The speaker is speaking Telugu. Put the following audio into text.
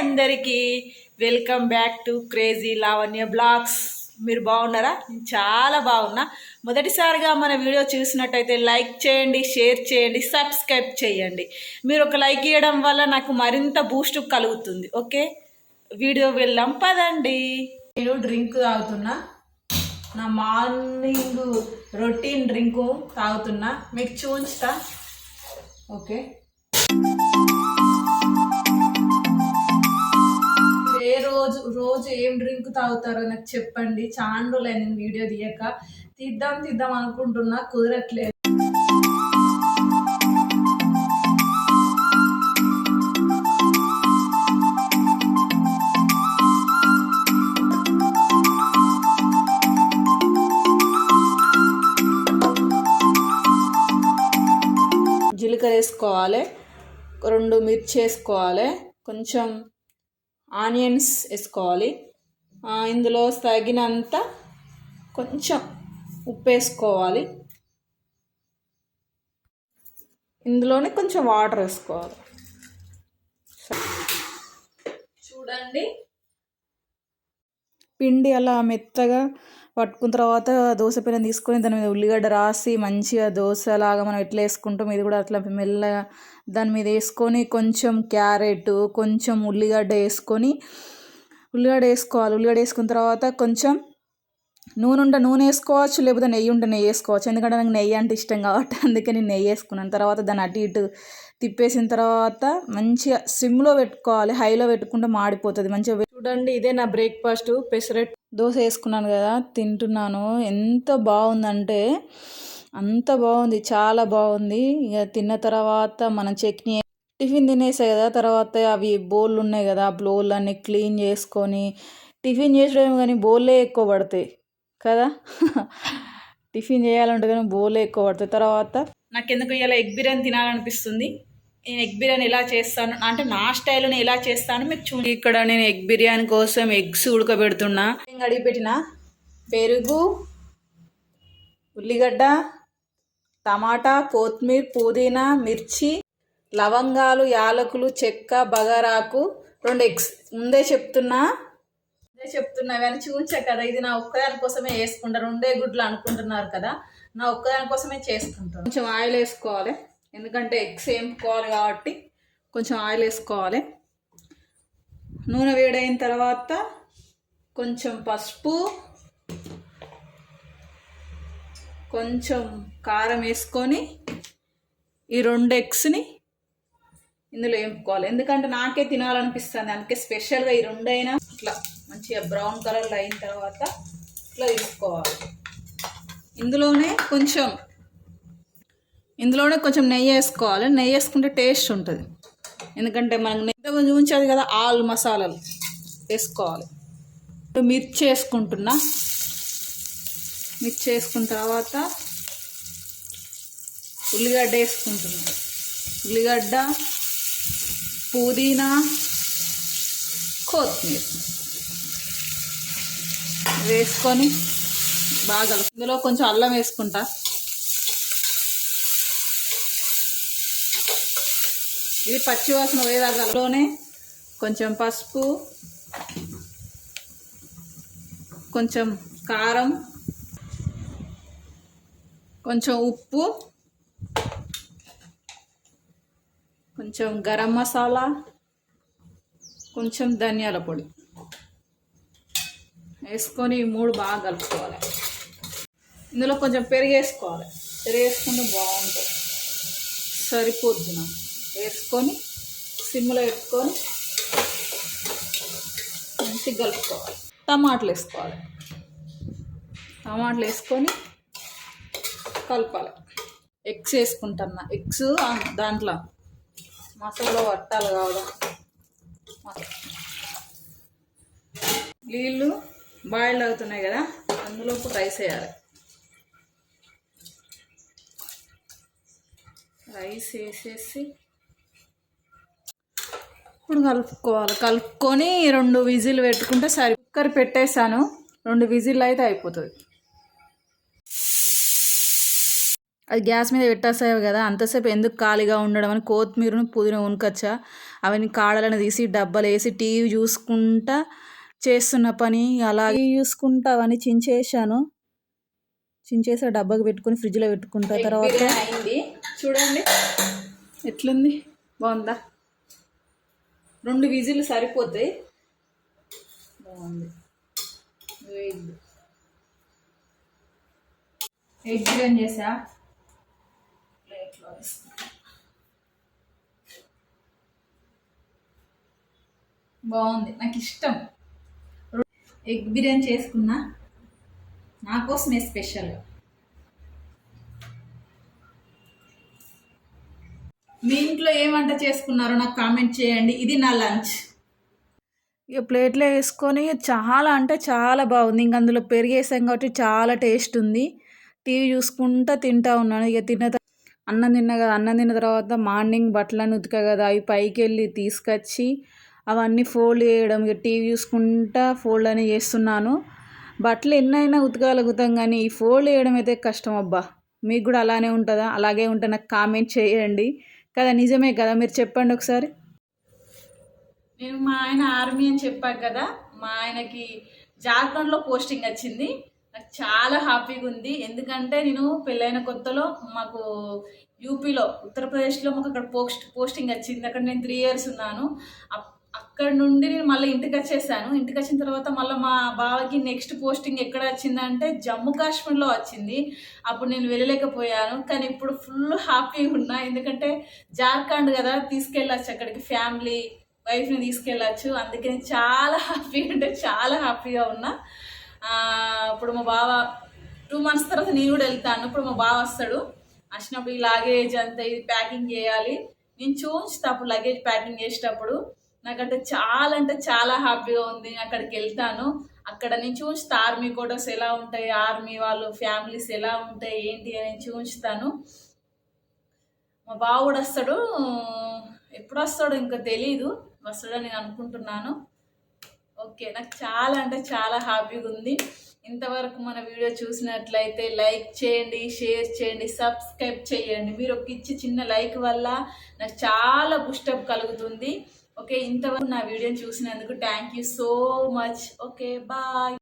అందరికీ welcome back to crazy Lavanya blogs. మీరు బాగున్నారా? నేను చాలా బాగున్నా. మొదటిసారిగా మన వీడియో చూసినట్టయితే లైక్ చేయండి షేర్ చేయండి సబ్స్క్రైబ్ చేయండి. మీరు ఒక లైక్ ఇవ్వడం వల్ల నాకు మరింత బూస్ట్ కలుగుతుంది. ఓకే? వీడియో వెళ్ళాం పదండి. నేను డ్రింక్ తాగుతున్నా. నా మార్నింగ్ రొటీన్ డ్రింకు తాగుతున్నా. మీకు చూంచుతా ఓకే? తాగుతారో నాకు చెప్పండి. చాలా రోజులు నేను వీడియో తీయక. తీద్దాం తీద్దాం అనుకుంటున్నా. కుదరట్లేదు. జీలకర్ర వేసుకోవాలి. రెండు మిర్చి వేసుకోవాలి. కొంచెం ఆనియన్స్ వేసుకోవాలి. ఇందులో తగినంత కొంచెం ఉప్పు వేసుకోవాలి ఇందులోనే కొంచెం వాటర్ వేసుకోవాలి. చూడండి. పిండి అలా మెత్తగా పట్టుకున్న తర్వాత దోశ పెనం తీసుకొని దాని మీద ఉల్లిగడ్డ రాసి మంచిగా దోశలాగా మనం ఎట్లా వేసుకుంటాం ఇది కూడా అట్లా మెల్లగా దాని మీద వేసుకొని కొంచెం క్యారెట్ కొంచెం ఉల్లిగడ్డ వేసుకొని ఉల్లిగడ్డ వేసుకోవాలి. ఉల్లిగడ్డ వేసుకున్న తర్వాత కొంచెం నూనె ఉంటే నూనె వేసుకోవచ్చు లేకపోతే నెయ్యి ఉంటే నెయ్యి వేసుకోవచ్చు. ఎందుకంటే నాకు నెయ్యి అంటే ఇష్టం కాబట్టి అందుకే నేను నెయ్యి వేసుకున్నాను. తర్వాత దాన్ని అటు ఇటు తిప్పేసిన తర్వాత మంచిగా సిమ్లో పెట్టుకోవాలి. హైలో పెట్టుకుంటే మాడిపోతుంది. మంచిగా చూడండి ఇదే నా బ్రేక్ఫాస్ట్. పెసరెట్ దోశ వేసుకున్నాను కదా తింటున్నాను. ఎంత బాగుందంటే అంత బాగుంది. చాలా బాగుంది. ఇక తిన్న తర్వాత మనం చట్నీ టిఫిన్ తినేసే కదా తర్వాత అవి బౌల్ ఉన్నాయి కదా ఆ బౌల్ అన్ని క్లీన్ చేసుకొని టిఫిన్ చేసడం కానీ బోలే ఎక్కువ పడతాయి కదా. టిఫిన్ చేయాలంటే కానీ బౌలే ఎక్కువ పడతాయి. తర్వాత నాకు ఎందుకు ఇలా ఎగ్ బిర్యానీ తినాలనిపిస్తుంది. నేను ఎగ్ బిర్యానీ ఎలా చేస్తాను అంటే నా స్టైల్ నేను ఎలా చేస్తాను మీకు చూడండి ఇక్కడ నేను ఎగ్ బిర్యానీ కోసం ఎగ్స్ ఉడకబెడుతున్నా. నేను అడిగి పెట్టిన పెరుగు ఉల్లిగడ్డ టమాటా కొత్తిమీర పుదీనా మిర్చి లవంగాలు యాలకులు చెక్క బగారాకు రెండు ఎగ్స్. ముందే చెప్తున్నా. ముందే చెప్తున్నా కానీ చూంచా కదా ఇది నా ఒక్కదాని కోసమే వేసుకుంటారు రెండే గుడ్లు అనుకుంటున్నారు కదా నా ఒక్కదాని కోసమే చేసుకుంటాను. కొంచెం ఆయిల్ వేసుకోవాలి. ఎందుకంటే ఎగ్స్ వేపుకోవాలి కాబట్టి కొంచెం ఆయిల్ వేసుకోవాలి. నూనె వేడైన తర్వాత కొంచెం పసుపు కొంచెం కారం వేసుకొని ఈ రెండు ఎగ్స్ని ఇందులో వేపుకోవాలి ఎందుకంటే నాకే తినాలనిపిస్తుంది. అందుకే స్పెషల్గా ఈ రెండైనా ఇట్లా మంచిగా బ్రౌన్ కలర్లో అయిన తర్వాత ఇట్లా తీసుకోవాలి. ఇందులోనే కొంచెం ఇందులోనే కొంచెం నెయ్యి వేసుకోవాలి. నెయ్యి వేసుకుంటే టేస్ట్ ఉంటుంది. ఎందుకంటే మనకు నెయ్యి ఉంచాలి కదా ఆల్ మసాలాలు వేసుకోవాలి. ఇప్పుడు మిర్చి వేసుకుంటున్నా. మిర్చి వేసుకున్న తర్వాత ఉల్లిగడ్డ వేసుకుంటున్నా. ఉల్లిగడ్డ పుదీనా కొత్తిమీర వేసుకొని బాగా కలుపు- ఇందులో కొంచెం అల్లం వేసుకుంటా. ఇది పచ్చివాసన పోయేదాకా కొంచెం పసుపు కొంచెం కారం కొంచెం ఉప్పు కొంచెం గరం మసాలా కొంచెం ధనియాల పొడి. వేసుకొని మూడు బాగా కలుపుకోవాలి. ఇందులో కొంచెం పెరుగు వేసుకోవాలి పెరుగు వేసుకుంటే బాగుంటుంది. సరిపోద్ది నాకు. వేసుకొని సిమ్లో పెట్టుకొని మంచిగా కలుపుకోవాలి. టమాటాలు వేసుకోవాలి. టమాటాలు వేసుకొని కలపాలి. ఎగ్స్ వేసుకుంటున్నా ఎగ్స్ దాంట్లో మసాలా పట్టాలి కావడం. నీళ్ళు బాయిల్ అవుతున్నాయి కదా అందులోపు రైస్ వేయాలి. రైస్ వేసేసి ఇప్పుడు కలుపుకోవాలి. కలుపుకొని రెండు విజిల్ పెట్టుకుంటే సరి కుక్కర్ పెట్టేశాను. రెండు విజిల్ అయితే అయిపోతుంది. అది గ్యాస్ మీద పెట్టేసావు కదా అంతసేపు ఎందుకు ఖాళీగా ఉండడం అని కొత్తిమీరను పుదీనా ఉనకొచ్చా? అవన్నీ కాడలను తీసి డబ్బాలు వేసి టీవీ చూసుకుంటా చేస్తున్న పని అలాగే చూసుకుంటా అవన్నీ చించేసాను చించేసి డబ్బాకి పెట్టుకుని ఫ్రిడ్జ్లో పెట్టుకుంటా. తర్వాత అయింది. చూడండి. ఎట్లుంది? బాగుందా? రెండు విజిల్లు సరిపోతాయి. బాగుంది. ఎగ్. ఎగ్ బిర్యానీ చేసా? ప్లేట్లో బాగుంది. నాకు ఇష్టం. ఎగ్ బిర్యానీ చేసుకున్నా. నా కోసమే స్పెషల్. మీ ఇంట్లో ఏ వంట చేసుకున్నారో నాకు కామెంట్ చేయండి. ఇది నా లంచ్. ఇక ప్లేట్లో వేసుకొని చాలా అంటే చాలా బాగుంది. ఇంక అందులో పెరిగేసాం కాబట్టి చాలా టేస్ట్ ఉంది. టీవీ చూసుకుంటా తింటా ఉన్నాను. ఇక తిన్న అన్నం తిన్న కదా అన్నం తిన్న తర్వాత మార్నింగ్ బట్టలను ఉతికా కదా అవి పైకి వెళ్ళి తీసుకొచ్చి అవన్నీ ఫోల్డ్ చేయడం ఇక టీవీ చూసుకుంటా ఫోల్డ్ అని చేస్తున్నాను. బట్టలు ఎన్నైనా ఉతకగలుగుతాం కానీ ఈ ఫోల్డ్ చేయడం అయితే కష్టం అబ్బా. మీకు కూడా అలానే ఉంటుందా? అలాగే ఉంటే నాకు కామెంట్ చేయండి. కదా నిజమే కదా? మీరు చెప్పండి ఒకసారి. నేను మా ఆయన ఆర్మీ అని చెప్పాను కదా మా ఆయనకి జార్ఖండ్లో పోస్టింగ్ వచ్చింది. నాకు చాలా హ్యాపీగా ఉంది. ఎందుకంటే నేను పెళ్ళైన కొత్తలో మాకు యూపీలో ఉత్తరప్రదేశ్లో మాకు అక్కడ పోస్ట్ పోస్టింగ్ వచ్చింది. అక్కడ నేను త్రీ ఇయర్స్ ఉన్నాను. అప్- అక్కడ నుండి నేను మళ్ళీ ఇంటికి వచ్చేసాను. ఇంటికి వచ్చిన తర్వాత మళ్ళీ మా బావకి నెక్స్ట్ పోస్టింగ్ ఎక్కడ వచ్చిందంటే జమ్మూ కాశ్మీర్లో వచ్చింది. అప్పుడు నేను వెళ్ళలేకపోయాను. కానీ ఇప్పుడు ఫుల్ హ్యాపీగా ఉన్నా. ఎందుకంటే జార్ఖండ్ కదా తీసుకెళ్ళచ్చు అక్కడికి. ఫ్యామిలీ వైఫ్ని తీసుకెళ్ళచ్చు. అందుకే నేను చాలా హ్యాపీగా అంటే చాలా హ్యాపీగా ఉన్నా. ఇప్పుడు మా బావ టూ మంత్స్ తర్వాత నేను కూడా వెళ్తాను. ఇప్పుడు మా బావ వస్తాడు. వచ్చినప్పుడు ఈ లాగేజ్ అంతా ఇది ప్యాకింగ్ చేయాలి. నేను చూస్తా అప్పుడు లగేజ్ ప్యాకింగ్ చేసేటప్పుడు. నాకంటే చాలా అంటే చాలా హ్యాపీగా ఉంది. అక్కడికి వెళ్తాను. అక్కడ నేను చూస్తా ఆర్మీ కోటర్స్ ఎలా ఉంటాయి ఆర్మీ వాళ్ళు ఫ్యామిలీస్ ఎలా ఉంటాయి ఏంటి అని చూస్తాను. మా బావ కూడా వస్తాడు. ఎప్పుడు వస్తాడో ఇంకా తెలీదు. వస్తాడని నేను అనుకుంటున్నాను. ఓకే నాకు చాలా అంటే చాలా హ్యాపీగా ఉంది. ఇంతవరకు మన వీడియో చూసినట్లయితే లైక్ చేయండి షేర్ చేయండి సబ్స్క్రైబ్ చేయండి. మీరు ఒక ఇచ్చి చిన్న లైక్ వల్ల నాకు చాలా బుస్టప్ కలుగుతుంది. ఓకే ఇంతవరకు నా వీడియోని చూసినందుకు thank you so much. Okay bye.